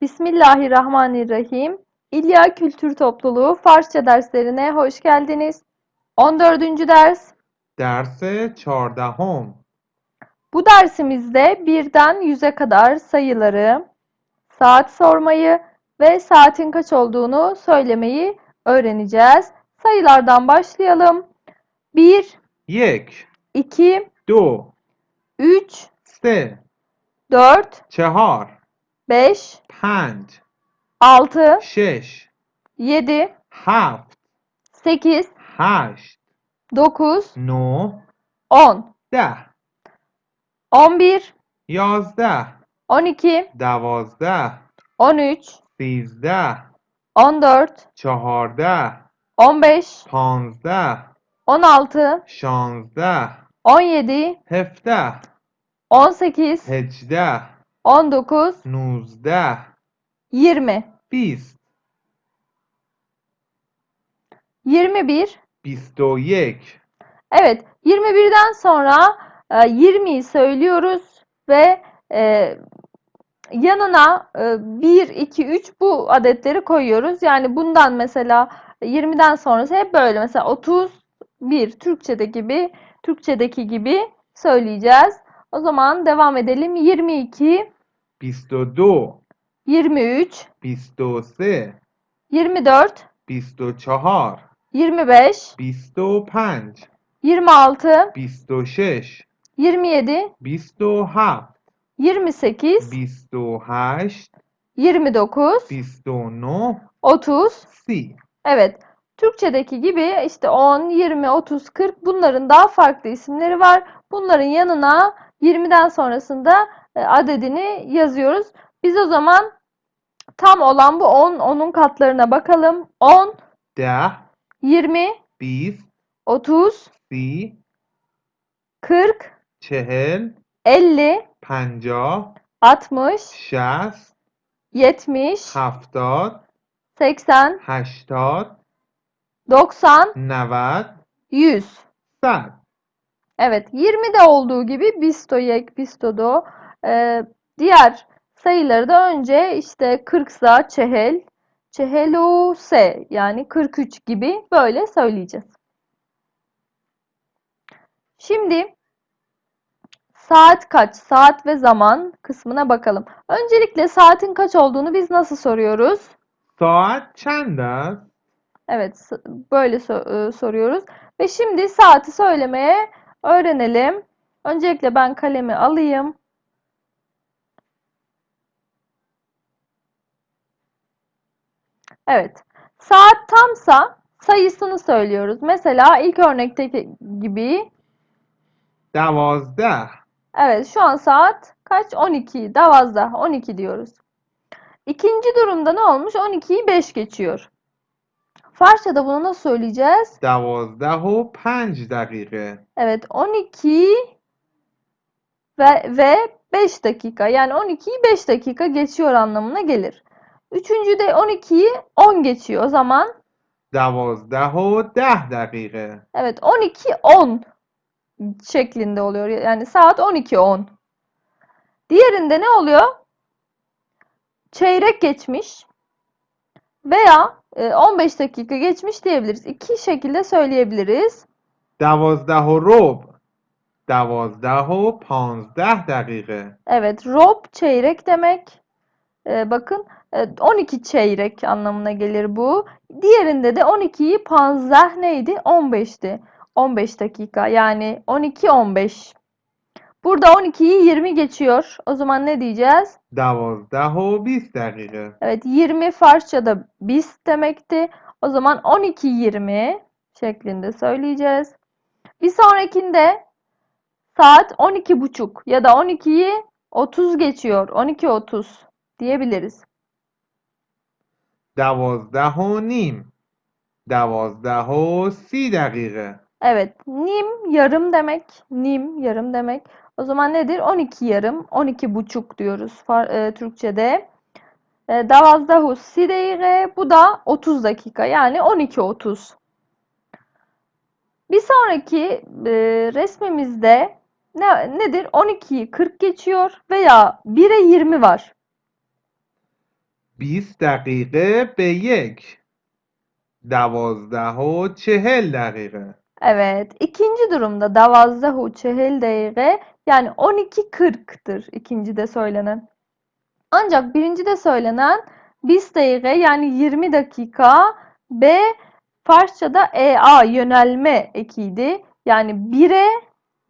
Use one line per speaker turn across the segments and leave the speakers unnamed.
Bismillahirrahmanirrahim. İlya Kültür Topluluğu Farsça derslerine hoş geldiniz. 14. ders.
Derse çardahom.
Bu dersimizde birden yüze kadar sayıları, saat sormayı ve saatin kaç olduğunu söylemeyi öğreneceğiz. Sayılardan başlayalım. 1
Yek
2
Do
3
Ste
4
Çehar
5,
پنج
6,
شش
7,
هفت
8,
هشت
9,
نو
10,
ده
11,
یازده
12,
دوازده
13,
سیزده
14,
چهارده
15,
پانزده
16,
شانزده
17,
هفده
18,
هجده
19,
نوزده
20,
بیست
21.
بیست و یک
Evet, 21'den sonra e, 20'yi söylüyoruz ve e, yanına e, 1, 2, 3 bu adetleri koyuyoruz. Yani bundan mesela 20'den sonrası hep böyle. Mesela 31 Türkçedeki gibi, Türkçedeki gibi söyleyeceğiz. O zaman devam edelim. 22,
22,
23,
23,
24,
24,
25,
25,
26,
26,
27,
27,
28,
28,
29,
29,
30.
30.
Evet. Türkçedeki gibi işte 10, 20, 30, 40 bunların daha farklı isimleri var. Bunların yanına 20'den sonrasında e, adedini yazıyoruz. Biz o zaman tam olan bu 10, 10'un katlarına bakalım. 10,
der,
20,
biz,
30,
si,
40,
çehel,
50,
panca,
60,
şas,
70,
haftat,
80,
haştat,
90,
nevat,
100,
sad.
Evet 20'de olduğu gibi bisto yek, bisto do. E, diğer sayıları da önce işte 40 sa çehel, çehelu se yani 43 gibi böyle söyleyeceğiz. Şimdi saat kaç, saat ve zaman kısmına bakalım. Öncelikle saatin kaç olduğunu biz nasıl soruyoruz?
Saat çende.
Evet böyle so e, soruyoruz. Ve şimdi saati söylemeye öğrenelim. Öncelikle ben kalemi alayım. Evet. Saat tamsa sayısını söylüyoruz. Mesela ilk örnekteki gibi.
Davazda.
Evet şu an saat kaç? 12. Davazda. 12 diyoruz. İkinci durumda ne olmuş? 12'yi 5 geçiyor. Farsça'da bunu nasıl söyleyeceğiz?
Davazdah o penc dakika.
Evet 12 ve, ve 5 dakika. Yani 12'yi 5 dakika geçiyor anlamına gelir. Üçüncü de 12'yi 10 geçiyor. O zaman
Davazdah o deh dakika.
Evet 12 10 şeklinde oluyor. Yani saat 12 10. Diğerinde ne oluyor? Çeyrek geçmiş veya 15 dakika geçmiş diyebiliriz. İki şekilde söyleyebiliriz.
دوازده و ربع دوازده و پانزده دقیقه
Evet, rob çeyrek demek. Ee, bakın e, 12 çeyrek anlamına gelir bu. Diğerinde de 12'yi panzeh neydi? 15'ti. 15 dakika yani 12 15. Burada 12'yi 20 geçiyor. O zaman ne diyeceğiz?
Davozdahu bis dakika.
Evet 20 Farsça'da bis demekti. O zaman 12-20 şeklinde söyleyeceğiz. Bir sonrakinde saat 12.30 ya da 12'yi 30 geçiyor. 12.30 diyebiliriz.
Davozdahu nim. Davozdahu si dakika.
Evet. Nim yarım demek. Nim yarım demek. O zaman nedir? 12 yarım, 12 buçuk diyoruz e, Türkçe'de. E, Davazdahu bu da 30 dakika yani 12.30. Bir sonraki e, resmimizde ne, nedir? 12'yi 40 geçiyor veya 1'e 20 var.
20 dakika be yek. Davazdahu çehel dakika.
Evet. ikinci durumda davazdahu çehel dakika yani 12.40'tır ikincide söylenen. Ancak birincide söylenen bis dakika yani 20 dakika B Farsçada EA yönelme ekiydi. Yani 1'e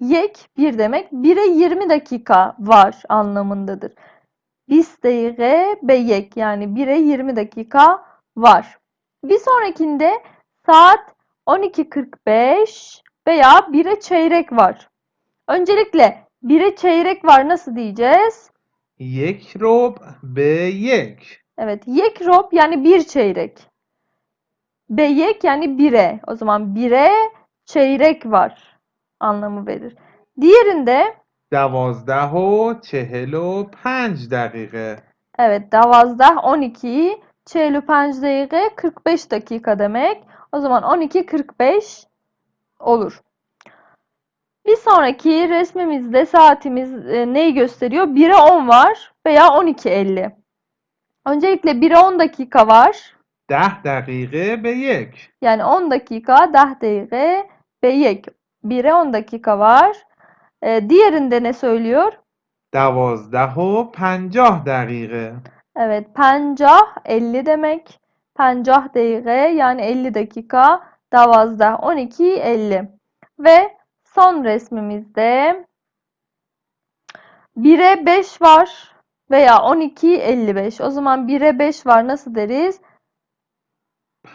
yek bir demek. 1'e 20 dakika var anlamındadır. Bis dakika be yek yani 1'e 20 dakika var. Bir sonrakinde saat 12.45 veya 1'e çeyrek var. Öncelikle 1'e çeyrek var nasıl diyeceğiz?
یک ربع به یک
Evet, yek rob yani bir çeyrek. Beyek yani 1'e. O zaman 1'e çeyrek var anlamı verir. Diğerinde
دوازده و چهل و پنج دقیقه
evet davazda 12 çeyrek dakika 45 dakika demek. O zaman 12.45 olur. Bir sonraki resmimizde saatimiz e, neyi gösteriyor? 1'e 10 var veya 12.50. Öncelikle 1'e 10 dakika var.
10 dakika ve 1.
Yani 10 dakika 10 dakika ve 1. 1'e 10 dakika var. E, diğerinde ne söylüyor?
12 ve 50 dakika.
Evet 50 50 demek. 50 dakika yani 50 dakika. 12 12.50 ve son resmimizde 1'e 5 var veya 12 55. O zaman 1'e 5 var nasıl deriz?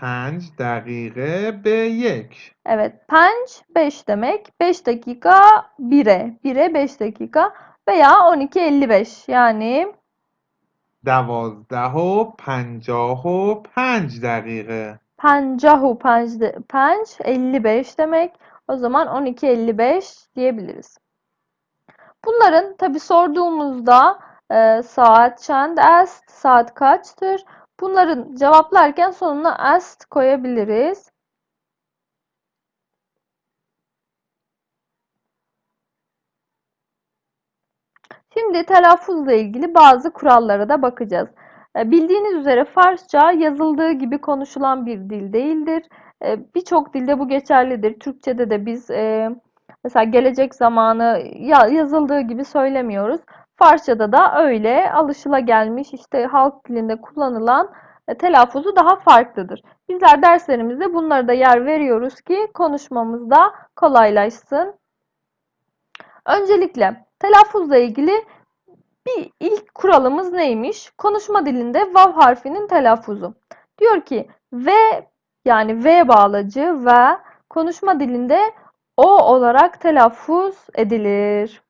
پنج دقیقه به یک
Evet, penç 5 demek. 5 dakika 1'e. 1'e 5 dakika veya 12.55 yani
دوازده و پنجاه و پنج دقیقه
pencahu penç, de- penç 55 demek. O zaman 12.55 diyebiliriz. Bunların tabi sorduğumuzda e, saat çend est, saat kaçtır? Bunların cevaplarken sonuna est koyabiliriz. Şimdi telaffuzla ilgili bazı kurallara da bakacağız. E, Bildiğiniz üzere Farsça yazıldığı gibi konuşulan bir dil değildir. E, Birçok dilde bu geçerlidir. Türkçe'de de biz e, mesela gelecek zamanı ya- yazıldığı gibi söylemiyoruz. Farsça'da da öyle alışılagelmiş işte halk dilinde kullanılan e, telaffuzu daha farklıdır. Bizler derslerimizde bunlara da yer veriyoruz ki konuşmamızda kolaylaşsın. Öncelikle telaffuzla ilgili bir ilk kuralımız neymiş? Konuşma dilinde vav harfinin telaffuzu. Diyor ki ve yani v bağlacı ve konuşma dilinde o olarak telaffuz edilir.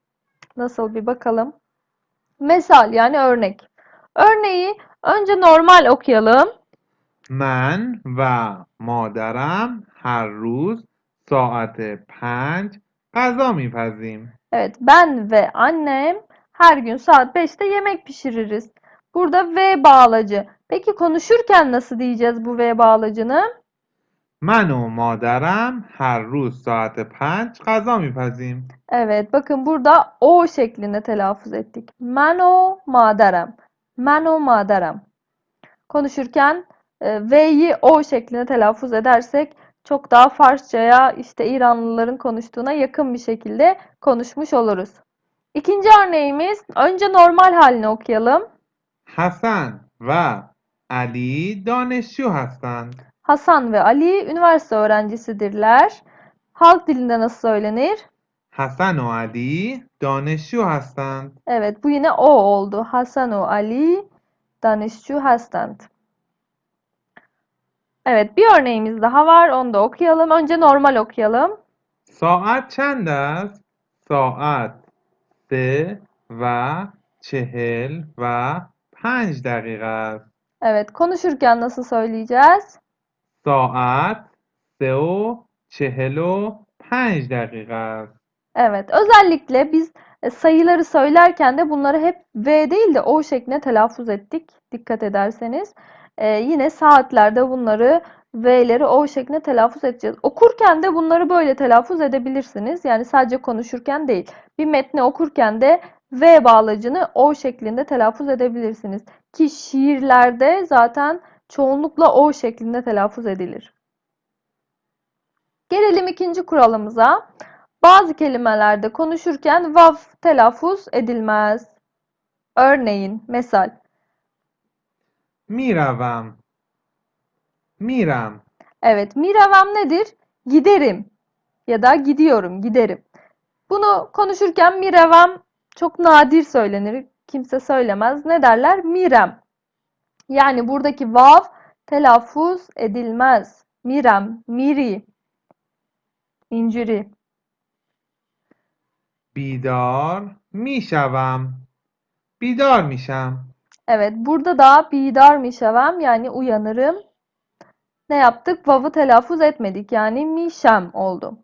Nasıl bir bakalım. Misal yani örnek. Örneği önce normal okuyalım.
من و مادرم هر روز ساعت پنج غذا میپزیم
Evet ben ve annem her gün saat 5'te yemek pişiririz. Burada v bağlacı. Peki konuşurken nasıl diyeceğiz bu v bağlacını?
من و مادرم هر روز ساعت پنج غذا میپزیم
Evet, bakın burada o şeklinde telaffuz ettik. Mano madarem. Mano madarem. Konuşurken e, V'yi o şeklinde telaffuz edersek çok daha Farsçaya işte İranlıların konuştuğuna yakın bir şekilde konuşmuş oluruz. İkinci örneğimiz önce normal halini okuyalım.
حسن و علی دانشجو هستند
Hasan ve Ali üniversite öğrencisidirler. Halk dilinde nasıl söylenir?
حسن و علی دانشجو هستند
Evet, bu yine o oldu. Hasan و Ali danışçu hastand. Evet, bir örneğimiz daha var. Onu da okuyalım. Önce normal okuyalım.
ساعت چند است؟ ساعت سه و چهل و پنج دقیقه است
Evet, konuşurken nasıl söyleyeceğiz?
ساعت سه و چهل و پنج دقیقه است
Evet, özellikle biz e, sayıları söylerken de bunları hep V değil de O şeklinde telaffuz ettik. Dikkat ederseniz. Ee, yine saatlerde bunları V'leri O şeklinde telaffuz edeceğiz. Okurken de bunları böyle telaffuz edebilirsiniz. Yani sadece konuşurken değil. Bir metni okurken de V bağlacını O şeklinde telaffuz edebilirsiniz. Ki şiirlerde zaten çoğunlukla o şeklinde telaffuz edilir. Gelelim ikinci kuralımıza. Bazı kelimelerde konuşurken vav telaffuz edilmez. Örneğin, mesal.
Miravam. Miram.
Evet, miravam nedir? Giderim ya da gidiyorum, giderim. Bunu konuşurken miravam çok nadir söylenir. Kimse söylemez. Ne derler? Mirem. Yani buradaki vav telaffuz edilmez. Mirem, miri, inciri.
بیدار میشوم بیدار میشم
Evet, burada da bidar mişevem yani uyanırım. Ne yaptık? Vav'ı telaffuz etmedik. Yani mişem oldu.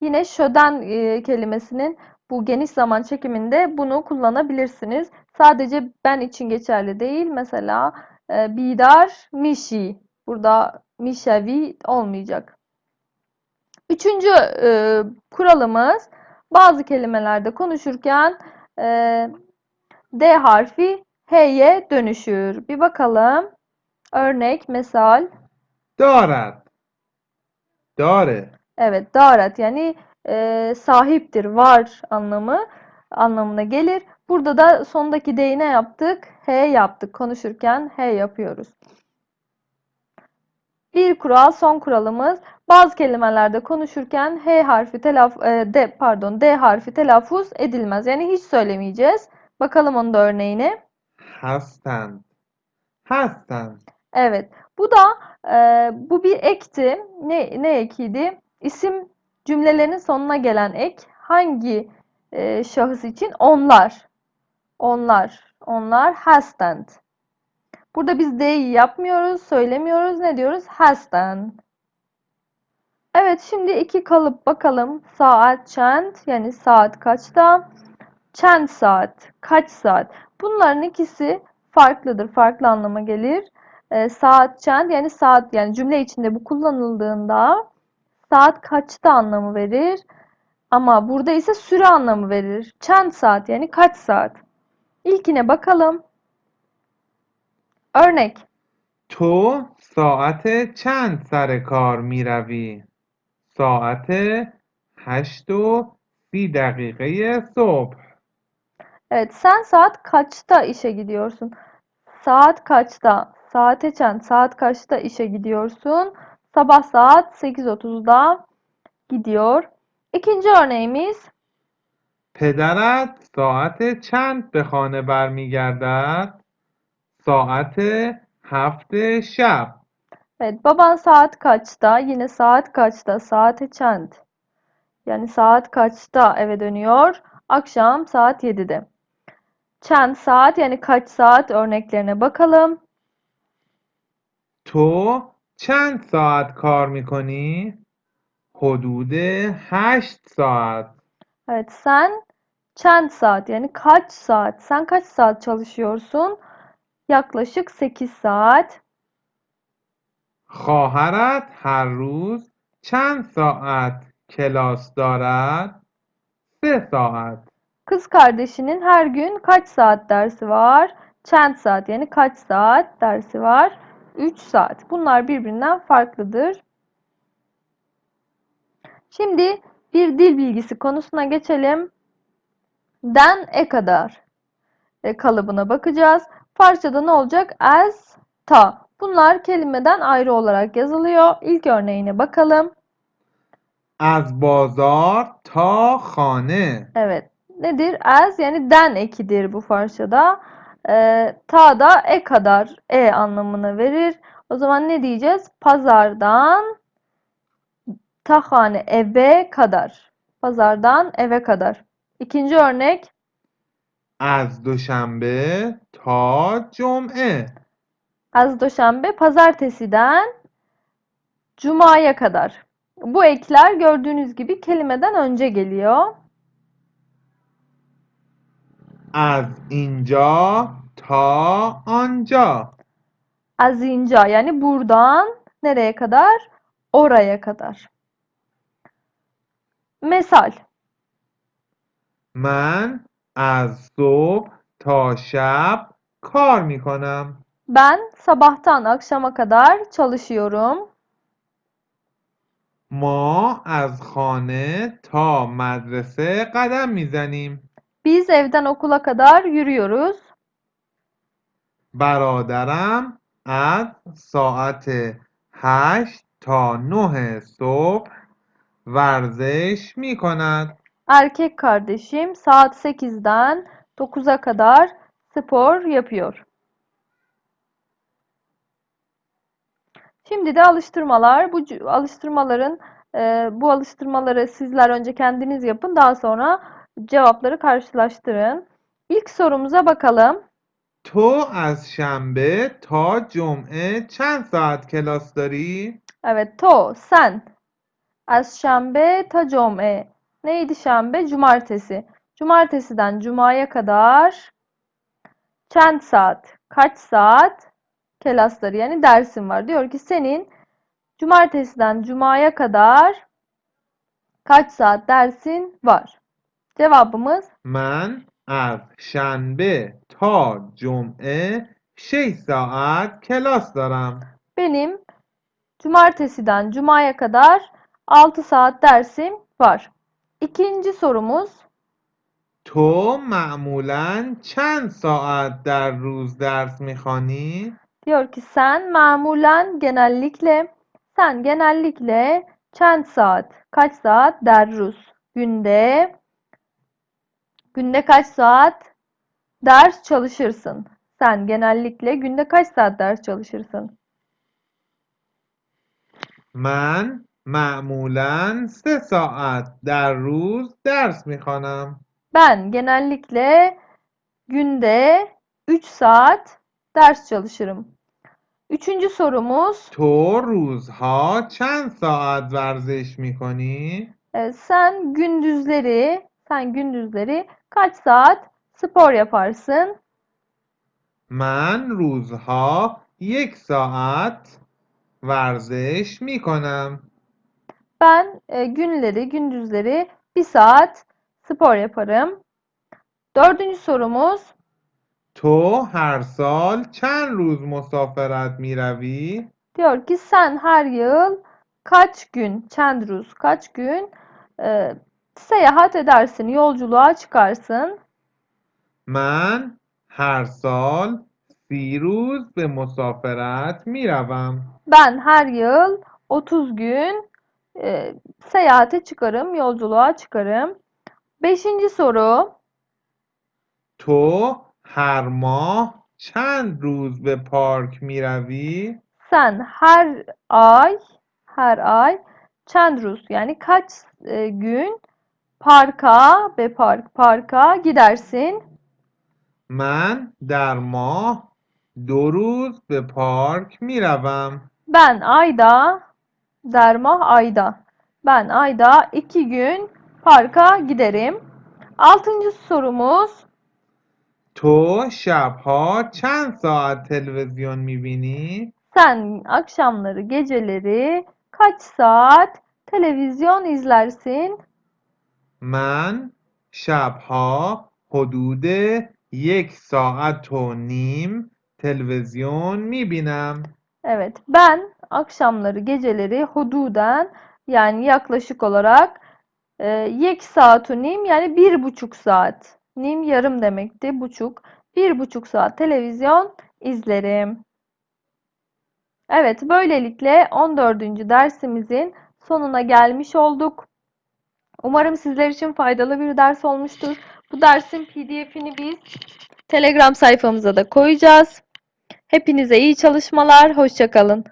Yine şöden e, kelimesinin bu geniş zaman çekiminde bunu kullanabilirsiniz. Sadece ben için geçerli değil. Mesela e, bidar mişi. Burada mişevi olmayacak. Üçüncü e, kuralımız bazı kelimelerde konuşurken e, D harfi H'ye dönüşür. Bir bakalım. Örnek, mesal.
Darat. Dare.
Evet, darat yani e, sahiptir, var anlamı anlamına gelir. Burada da sondaki D'yi ne yaptık? H yaptık. Konuşurken H yapıyoruz. Bir kural son kuralımız. Bazı kelimelerde konuşurken H harfi telaf e, D pardon D harfi telaffuz edilmez. Yani hiç söylemeyeceğiz. Bakalım onun da örneğini.
Hasten. Hasten.
Evet. Bu da e, bu bir ekti. Ne ne ekiydi? İsim cümlelerinin sonuna gelen ek hangi e, şahıs için? Onlar. Onlar. Onlar hastend. Burada biz D'yi yapmıyoruz, söylemiyoruz. Ne diyoruz? Hasten. Evet, şimdi iki kalıp bakalım. Saat çend yani saat kaçta? Çend saat, kaç saat? Bunların ikisi farklıdır, farklı anlama gelir. E, saat çend yani saat yani cümle içinde bu kullanıldığında saat kaçta anlamı verir. Ama burada ise süre anlamı verir. Çend saat yani kaç saat? İlkine bakalım. Örnek.
تو ساعت چند سر کار می روی؟ ساعت هشت و سی دقیقه صبح
Evet, sen saat kaçta işe gidiyorsun? Saat kaçta? Saate çend, saat kaçta işe gidiyorsun? Sabah saat 8.30'da gidiyor. İkinci örneğimiz
پدرت ساعت چند به خانه برمیگردد؟ ساعت هفت شب.
بد بابا ساعت کاچتا یعنی ساعت کاچتا ساعت چند؟ یعنی ساعت کاچتا اوا دنیور اکشام ساعت 7 چند ساعت یعنی کاچ ساعت اورنکلرنه باکالم.
تو چند ساعت کار می‌کنی؟ حدود هشت ساعت.
Evet, sen çend saat yani kaç saat? Sen kaç saat çalışıyorsun? Yaklaşık 8 saat.
خواهرت هر روز چند ساعت کلاس دارد؟ سه ساعت
Kız kardeşinin her gün kaç saat dersi var? Çend saat yani kaç saat dersi var? 3 saat. Bunlar birbirinden farklıdır. Şimdi bir dil bilgisi konusuna geçelim. Den e kadar e, kalıbına bakacağız. Farsçada ne olacak? As, ta. Bunlar kelimeden ayrı olarak yazılıyor. İlk örneğine bakalım.
Az bazar ta hane.
Evet. Nedir? Az yani den ekidir bu Farsçada. E, ta da e kadar e anlamını verir. O zaman ne diyeceğiz? Pazardan tahane eve kadar. Pazardan eve kadar. İkinci örnek.
از دوشنبه تا جمعه
Az doşembe pazartesiden cumaya kadar. Bu ekler gördüğünüz gibi kelimeden önce geliyor.
از اینجا تا آنجا
Azinca yani buradan nereye kadar? Oraya kadar. Mesal.
من از صبح تا شب کار می‌کنم
Ben sabahtan akşama kadar çalışıyorum.
ما از خانه تا مدرسه قدم می‌زنیم
Biz evden okula kadar yürüyoruz.
برادرم از ساعت هشت تا نه صبح ورزش می کند
Erkek kardeşim saat 8'den 9'a kadar spor yapıyor. Şimdi de alıştırmalar. Bu cü- alıştırmaların e, bu alıştırmaları sizler önce kendiniz yapın. Daha sonra cevapları karşılaştırın. İlk sorumuza bakalım.
تو از شنبه تا جمعه چند ساعت کلاس داری؟
Evet, to, sen. Az şembe ta cum'e. Neydi şembe? Cumartesi. Cumartesiden cumaya kadar çend saat, kaç saat kelasları yani dersin var. Diyor ki senin cumartesiden cumaya kadar kaç saat dersin var? Cevabımız
من از شنبه تا جمعه 6 ساعت کلاس دارم
benim cumartesiden cumaya kadar 6 saat dersim var. İkinci sorumuz
تو معمولا چند ساعت در روز درس میخوانی؟
Diyor ki sen mamulen genellikle sen genellikle çend saat kaç saat derrus günde günde kaç saat ders çalışırsın? Sen genellikle günde kaç saat ders çalışırsın?
من معمولا سه ساعت در روز درس میخوانم
Ben genellikle günde 3 saat ders çalışırım. Üçüncü sorumuz
تو روزها چند ساعت ورزش میکنی؟
e, sen gündüzleri sen gündüzleri kaç saat spor yaparsın?
من روزها یک ساعت ورزش میکنم
Ben e, günleri, gündüzleri bir saat spor yaparım. Dördüncü sorumuz.
تو هر سال چند روز مسافرت میروی؟
Diyor ki sen her yıl kaç gün, çendruz, kaç gün e, seyahat edersin, yolculuğa çıkarsın.
من هر سال سی روز به مسافرت میروم
Ben her yıl 30 gün e, seyahate çıkarım, yolculuğa çıkarım. Beşinci soru.
تو هر ماه چند روز به پارک میروی؟
Sen her ay, her ay çendruz yani kaç e, gün parka ve park parka gidersin?
من در ماه دو روز به پارک میروم
Ben ayda, dermah ayda. Ben ayda iki gün parka giderim. Altıncı sorumuz.
تو شبها چند ساعت تلویزیون میبینی؟
Sen akşamları, geceleri kaç saat televizyon izlersin?
من شبها حدود یک ساعت و نیم تلویزیون میبینم
Evet, ben akşamları, geceleri hududen yani yaklaşık olarak e, yek saatu nim yani bir buçuk saat. Nim yarım demekti, buçuk. Bir buçuk saat televizyon izlerim. Evet, böylelikle 14. dersimizin sonuna gelmiş olduk. Umarım sizler için faydalı bir ders olmuştur. Bu dersin PDF'ini biz Telegram sayfamıza da koyacağız. Hepinize iyi çalışmalar, hoşça kalın.